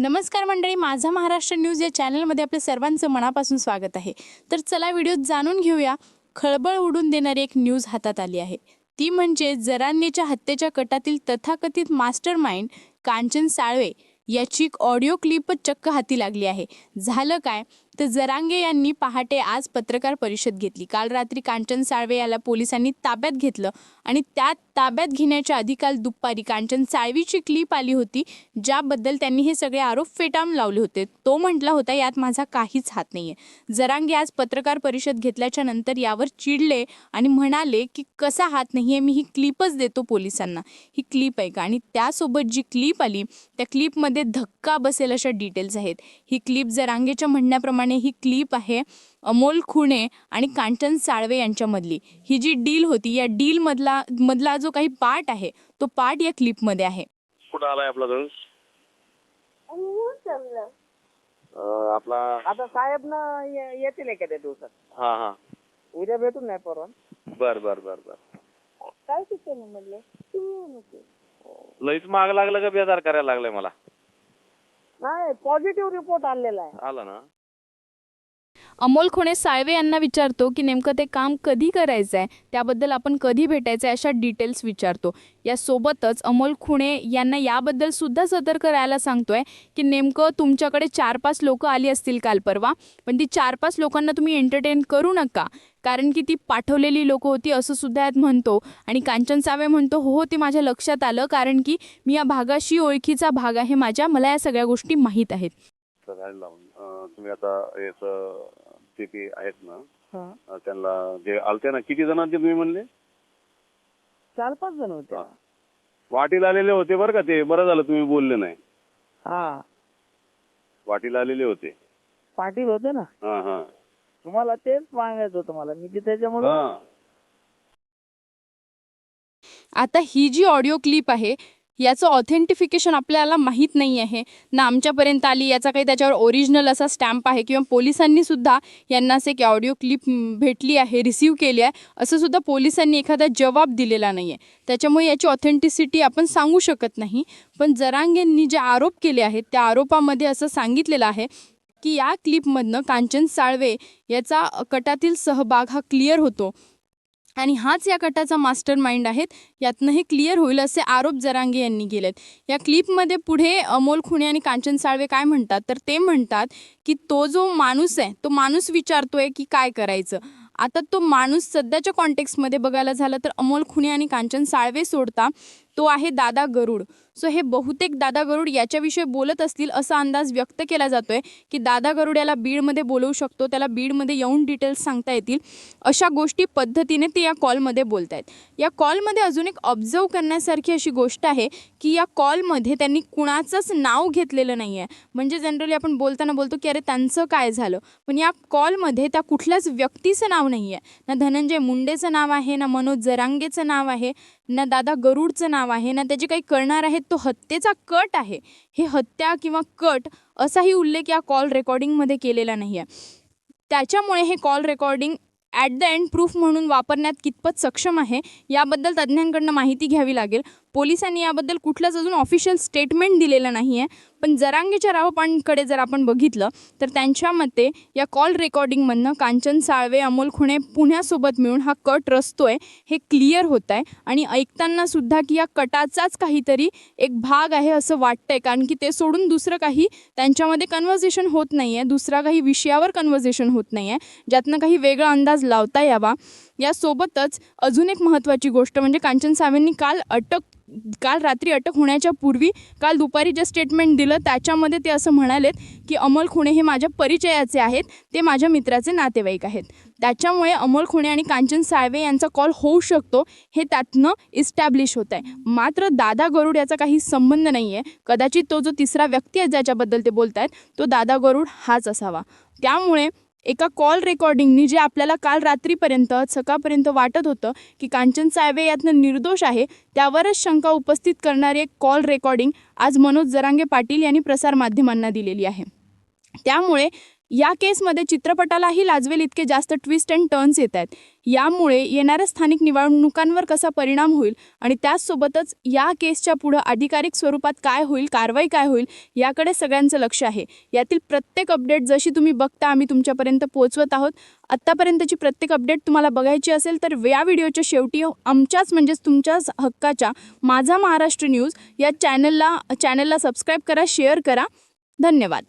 नमस्कार मंडळी माझा महाराष्ट्र न्यूज या चॅनलमध्ये आपल्या सर्वांचं मनापासून स्वागत आहे. तर चला व्हिडिओत जाणून घेऊया. खळबळ उडून देणारी एक न्यूज हातात आली आहे. ती म्हणजे जरांगेच्या हत्येच्या कटातील तथाकथित मास्टर माइंड कांचन साळवे याची एक ऑडिओ क्लिपच चक्क हाती लागली आहे. झालं काय? तर जरांगे यांनी पहाटे आज पत्रकार परिषद घेतली. काल रात्री कांचन साळवे याला पोलिसांनी ताब्यात घेतलं आणि त्या ताब्यात घेण्याच्या आधी काल दुपारी कांचन साळवीची क्लिप आली होती ज्याबद्दल त्यांनी हे सगळे आरोप फेटाळून लावले होते. तो म्हटला होता यात माझा काहीच हात नाही आहे जरांगे आज पत्रकार परिषद घेतल्याच्या नंतर यावर चिडले आणि म्हणाले की कसा हात नाही आहे मी ही क्लिपच देतो पोलिसांना. ही क्लिप आहे का? आणि त्यासोबत जी क्लिप आली त्या क्लिपमध्ये धक्का बसेल अशा डिटेल्स आहेत. ही क्लिप जरांगेच्या म्हणण्याप्रमाणे ही क्लिप आहे अमोल खुणे आणि कांचन साळवे यांच्यामधली. ही जी डील होती या डीलमधला मधला जो काही पार्ट आहे तो पार्ट या क्लिपमध्ये आहे. कुठं आलाय आपला अं, आपला आता साहेब ना येतील एखाद्या दिवसात. हा हा. उद्या भेटून नाही परवा. बर बर बर बर. काय शिक्षण म्हणले? लईच माग लागलं का बेजार करायला लागलाय मला? नाही पॉझिटिव्ह रिपोर्ट आलेला आहे. आला ना? अमोल खुणे साळवे यांना विचारतो की नेमकं ते काम कधी करायचं आहे त्याबद्दल आपण कधी भेटायचं आहे अशा डिटेल्स विचारतो. यासोबतच अमोल खुणे यांना याबद्दल सुद्धा सतर्क राहायला सांगतोय की नेमकं तुमच्याकडे चार पाच लोक आली असतील काल परवा पण ती चार पाच लोकांना तुम्ही एंटरटेन करू नका. कारण की ती पाठवलेली लोक होती असं सुद्धा यात म्हणतो. आणि कांचन सावे म्हणतो हो हो ते माझ्या लक्षात आलं कारण की मी या भागाशी ओळखीचा भाग आहे माझ्या. मला या सगळ्या गोष्टी माहीत आहेत. तुम्ही आता याचं ते ते आहेत ना हा. त्यांना जे आलते ना किती जणांचे तुम्ही म्हणले? चार पाच जण होते. हा. वाटीला आलेले होते बरं का ते बरं झालं तुम्ही बोलले नाही. हा. वाटीला आलेले होते. पाटील होते ना. हा हा. तुम्हाला तेच सांगायचं होतं मला. मी तिथे त्याच्यामुळे हा. आता ही जी ऑडिओ क्लिप आहे याचं ऑथेंटिफिकेशन आपल्याला माहीत नाही आहे ना आमच्यापर्यंत आली याचा काही त्याच्यावर ओरिजिनल असा स्टॅम्प आहे किंवा पोलिसांनी सुद्धा यांनाच एक ऑडिओ क्लिप भेटली आहे रिसीव केली आहे. असं सुद्धा पोलिसांनी एखादा जबाब दिलेला नाही आहे त्याच्यामुळे याची ऑथेंटिसिटी आपण सांगू शकत नाही. पण जरांगेंनी जे आरोप केले आहेत त्या आरोपामध्ये असं सांगितलेलं आहे की या क्लिपमधनं कांचन साळवे याचा कटातील सहभाग हा क्लिअर होतो. आणि हाच या कटाचा मास्टर माइंड आहेत. यातनं हे क्लिअर होईल असे आरोप जरांगे यांनी केलेत. या क्लिपमध्ये पुढे अमोल खुणे आणि कांचन साळवे काय म्हणतात? तर ते म्हणतात की तो जो माणूस आहे तो माणूस विचारतोय की काय करायचं? आता तो माणूस सध्याच्या कॉन्टेक्स्टमध्ये बघायला झालं तर अमोल खुणे आणि कांचन साळवे सोडता तो आहे दादा गरुड. सो हे बहुतेक दादा गरुड याच्याविषयी बोलत असतील असा अंदाज व्यक्त केला जातोय की दादा गरुड याला बीडमध्ये बोलवू शकतो त्याला बीडमध्ये येऊन डिटेल्स सांगता येतील. अशा गोष्टी पद्धतीने ते या कॉलमध्ये बोलत आहेत या कॉलमध्ये अजून एक ऑब्झर्व करण्यासारखी अशी गोष्ट आहे की या कॉलमध्ये त्यांनी कुणाचंच नाव घेतलेलं नाही आहे म्हणजे जनरली आपण बोलताना बोलतो की अरे त्यांचं काय झालं? पण या कॉलमध्ये त्या कुठल्याच व्यक्तीचं नाव नाही आहे ना धनंजय मुंडेचं नाव आहे ना मनोज जरांगेचं नाव आहे. ना दादा गरुडचं नाव आहे ना त्याचे काही करणार आहेत तो हत्येचा कट आहे. हे हत्या किंवा कट असाही उल्लेख या कॉल रेकॉर्डिंगमध्ये केलेला नाही आहे. त्याच्यामुळे हे call recording at the end proof म्हणून वापरण्यात कितपत सक्षम आहे याबद्दल तज्ज्ञांकडनं माहिती घ्यावी लागेल. पोलिसांनी याबद्दल कुठलंच अजून ऑफिशियल स्टेटमेंट दिलेलं नाही आहे पण जरांगेच्या रावपांकडे जर आपण बघितलं तर त्यांच्या मते या कॉल रेकॉर्डिंगमधनं कांचन साळवे अमोल खुणे पुण्यासोबत मिळून हा कट रचतो आहे हे क्लिअर होत आहे आणि ऐकतानासुद्धा की या कटाचाच काहीतरी एक भाग आहे असं वाटतं आहे कारण की ते सोडून दुसरं काही त्यांच्यामध्ये कन्व्हर्सेशन होत नाही आहे दुसरा काही विषयावर कन्व्हर्सेशन होत नाही आहे ज्यातनं काही वेगळा अंदाज लावता यावा. यासोबतच अजून एक महत्त्वाची गोष्ट म्हणजे कांचन सावेंनी काल अटक काल रात्री अटक होण्याच्या पूर्वी काल दुपारी जे स्टेटमेंट दिलं त्याच्यामध्ये ते असं म्हणालेत की अमोल खुणे हे माझ्या परिचयाचे आहेत ते माझ्या मित्राचे नातेवाईक आहेत. त्याच्यामुळे अमोल खुणे आणि कांचन साळवे यांचा कॉल होऊ शकतो हे त्यातनं इस्टॅब्लिश होत आहे मात्र दादा गरुड याचा काही संबंध नाही आहे कदाचित तो जो तिसरा व्यक्ती आहे ज्याच्याबद्दल ते बोलत आहेत तो दादा गरुड हाच असावा. त्यामुळे एका कॉल रेकॉर्डिंगनी जे आपल्याला काल रात्रीपर्यंत सकाळपर्यंत वाटत होतं की कांचन साळवे यातनं निर्दोष आहे त्यावरच शंका उपस्थित करणारी एक कॉल रेकॉर्डिंग आज मनोज जरांगे पाटील यांनी प्रसारमाध्यमांना दिलेली आहे. त्यामुळे या केसमध्ये चित्रपटालाही लाजवेल इतके जास्त ट्विस्ट अँड टर्न्स येत आहेत. यामुळे येणाऱ्या स्थानिक निवडणुकांवर कसा परिणाम होईल आणि त्याचसोबतच या केसच्या पुढं अधिकारिक स्वरूपात काय होईल कारवाई काय होईल याकडे सगळ्यांचं लक्ष आहे. यातील प्रत्येक अपडेट जशी तुम्ही बघता आम्ही तुमच्यापर्यंत पोहोचवत आहोत. आत्तापर्यंतची प्रत्येक अपडेट तुम्हाला बघायची असेल तर या व्हिडिओच्या शेवटी आमच्याच म्हणजेच तुमच्याच हक्काच्या माझा महाराष्ट्र न्यूज या चॅनलला चॅनलला सबस्क्राईब करा शेअर करा. धन्यवाद.